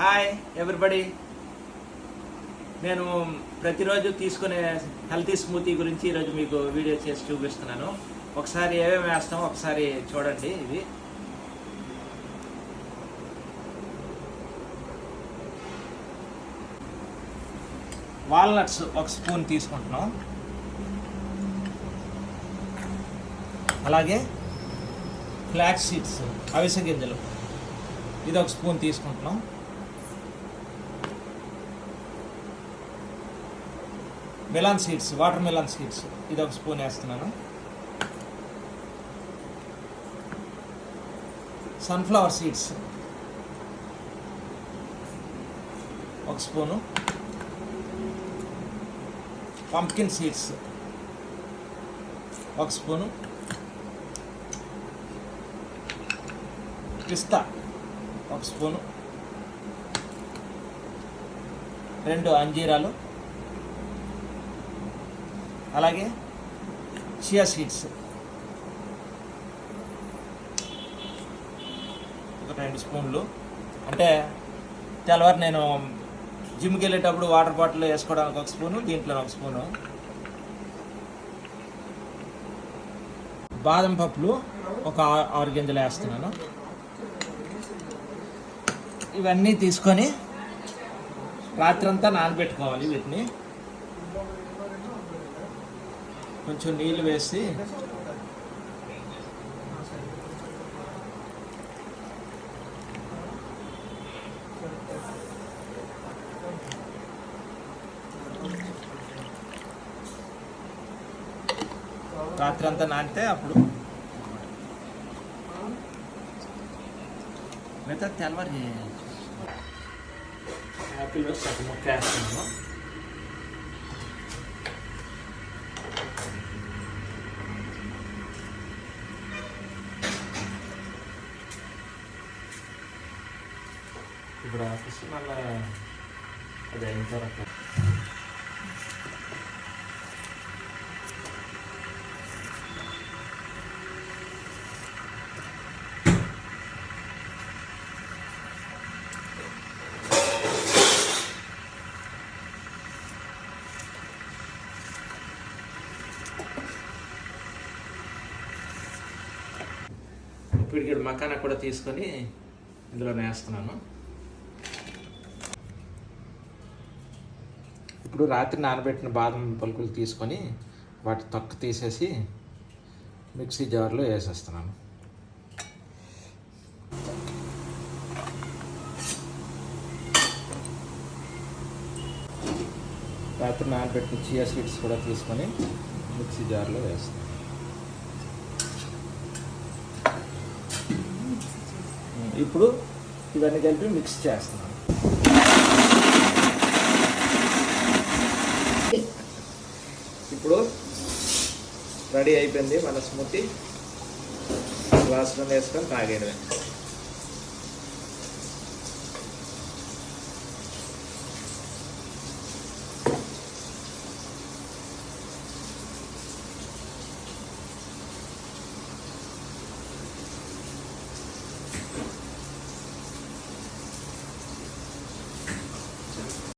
Hi everybody నేను ప్రతిరోజు తీసుకునే హెల్తీ స్మూతీ గురించి ఈరోజు మీకు వీడియో చేసి చూపిస్తున్నాను. ఒకసారి ఏమేమి వేస్తామో ఒకసారి చూడండి ఇది. వాల్నట్స్ ఒక స్పూన్ తీసుకుంటున్నాం. అలాగే ఫ్లాక్స్ సీడ్స్ అవిసె గింజలు. ఇది ఒక స్పూన్ తీసుకుంటున్నాం. Melon seeds water melon seeds ఇది ఒక స్పూన్ వేస్తున్నాను. సన్ఫ్లవర్ సీడ్స్ ఒక స్పూను పంప్కిన్ సీడ్స్ ఒక స్పూను పిస్తా ఒక స్పూను రెండు అంజీరాలు. అలాగే చియా సీడ్స్ ఒక రెండు స్పూన్లు. అంటే తెల్లవారు నేను జిమ్కి వెళ్ళేటప్పుడు వాటర్ బాటిల్ వేసుకోవడానికి ఒక స్పూను దీంట్లో ఒక స్పూను. బాదం పప్పులు ఒక ఆరు గింజలు వేస్తున్నాను. ఇవన్నీ తీసుకొని రాత్రంతా నానబెట్టుకోవాలి వీటిని. కొంచెం నీళ్ళు వేసి రాత్రి అంతా నాటితే అప్పుడు మిగతా తెల్లవారి యాపిల్ సగం ముక్క వేస్తున్నాము ఇప్పుడు ఆఫీస్ మళ్ళీ అది అయిన తర్వాత ఇప్పుడు ఇక్కడ మకానా కూడా తీసుకొని ఇందులో వేస్తున్నాను. ఇప్పుడు రాత్రి నానబెట్టిన బాదం పలుకులు తీసుకొని వాటి తొక్క తీసేసి మిక్సీ జార్లో వేసేస్తున్నాను. రాత్రి నానబెట్టిన చియా సీడ్స్ కూడా తీసుకొని మిక్సీ జార్లో వేస్తాను ఇప్పుడు ఇవన్నీ కలిపి మిక్స్ చేస్తున్నాను. ఇప్పుడు రెడీ అయిపోయింది మన స్మూతి. గ్లాసులో వేసుకొని తాగేయడమే.